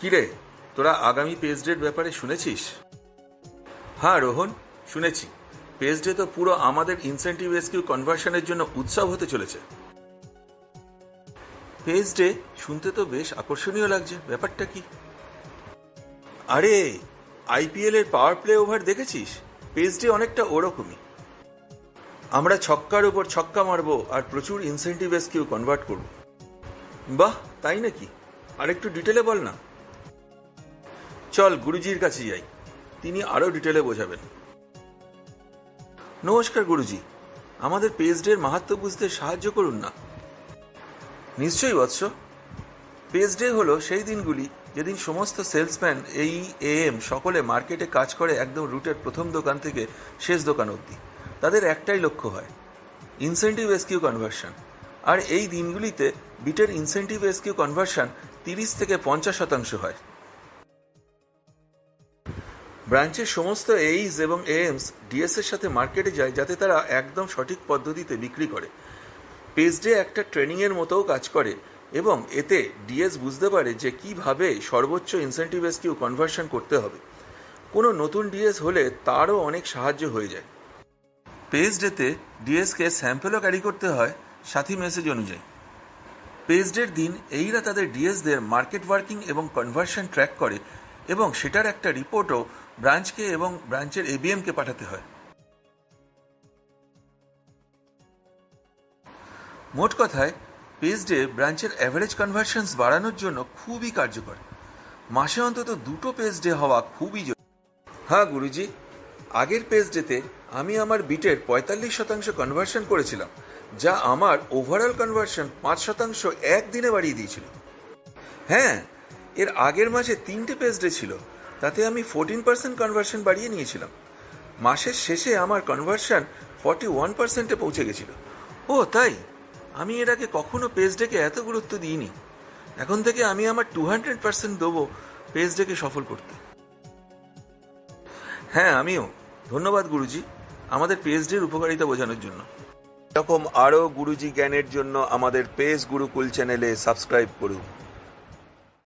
কিরে, তোরা আগামী পেজ ডের ব্যাপারে শুনেছিস? হ্যাঁ রোহন, শুনেছি। পেজ ডে তো পুরো আমাদের ইনসেন্টিভ এসকিউ কনভার্সনের জন্য উৎসব হতে চলেছে। পেজ ডে শুনতে তো বেশ আকর্ষণীয় লাগছে, ব্যাপারটা কি? আরে আইপিএল এর পাওয়ার প্লে ওভার দেখেছিস? পেজ ডে অনেকটা ওরকমই। আমরা ছক্কার উপর ছক্কা মারবো আর প্রচুর ইনসেন্টিভ এসকিউ কনভার্ট করব। বাহ, তাই নাকি? আর একটু ডিটেলে বল না। চল গুরুজির কাছে যাই। তিনি আরও ডিটেলে বোঝাবেন। নমস্কার গুরুজি। আমাদের পেজ ডের মাহাত্ম বুঝতে সাহায্য করুন না। নিশ্চয়ই বৎস। পেজ ডে হলো সেই দিনগুলি যেদিন সমস্ত সেলসম্যান এই এএম সকলে মার্কেটে কাজ করে একদম রুটের প্রথম দোকান থেকে শেষ দোকান অবধি। তাদের একটাই লক্ষ্য হয় ইনসেন্টিভ এসকিউ কনভার্সন আর এই দিনগুলিতে বিটের ইনসেন্টিভ এসকিউ কনভার্সন তিরিশ থেকে পঞ্চাশ শতাংশ হয়। ব্রাঞ্চের সমস্ত এইস এবং এএমস ডিএস এর সাথে মার্কেটে যায় যাতে তারা একদম সঠিক পদ্ধতিতে বিক্রি করে। পেজ ডে একটা ট্রেনিংয়ের মতোও কাজ করে এবং এতে ডিএস বুঝতে পারে যে কীভাবে সর্বোচ্চ ইনসেন্টিভ এসকিউ কনভার্সন করতে হবে। কোনো নতুন ডিএস হলে তারও অনেক সাহায্য হয়ে যায়। পেজ ডেতে ডিএসকে স্যাম্পেলও ক্যারি করতে হয় সাথী মেসেজ অনুযায়ী। পেজ ডের দিন এইরা তাদের ডিএসদের মার্কেট ওয়ার্কিং এবং কনভার্সন ট্র্যাক করে এবং সেটার একটা রিপোর্টও ব্রাঞ্চকে এবং ব্রাঞ্চের এবিএমকে পাঠাতে হয়। মোট কথায় পেজ ডে ব্রাঞ্চের অ্যাভারেজ কনভার্সনস বাড়ানোর জন্য খুবই কার্যকর। মাসে অন্তত দুটো পেজ ডে হওয়া খুবই জরুরি। হ্যাঁ গুরুজি। আগের পেজ ডেতে আমি আমার বিটের পঁয়তাল্লিশ শতাংশ কনভার্সন করেছিলাম, যা আমার ওভারঅল কনভার্সন পাঁচ শতাংশ একদিনে বাড়িয়ে দিয়েছিল। হ্যাঁ এর আগের মাসে তিনটে পেজ ডে ছিল তাতে আমি ফোরটিন পার্সেন্ট কনভার্সন বাড়িয়ে নিয়েছিলাম। মাসের শেষে আমার কনভার্সন ফর্টি ওয়ান পার্সেন্টে পৌঁছে গেছিল। ও, তাই? আমি এর আগে কখনো পেজ ডেকে এত গুরুত্ব দিইনি। এখন থেকে আমি আমার টু হান্ড্রেড পার্সেন্ট দেবো পেজ ডেকে সফল করতে। হ্যাঁ আমিও। ধন্যবাদ গুরুজি, আমাদের পেজ ডের উপকারিতা বোঝানোর জন্য। এরকম আরও গুরুজি জ্ঞানের জন্য আমাদের পেজ গুরুকুল চ্যানেলে সাবস্ক্রাইব করুন।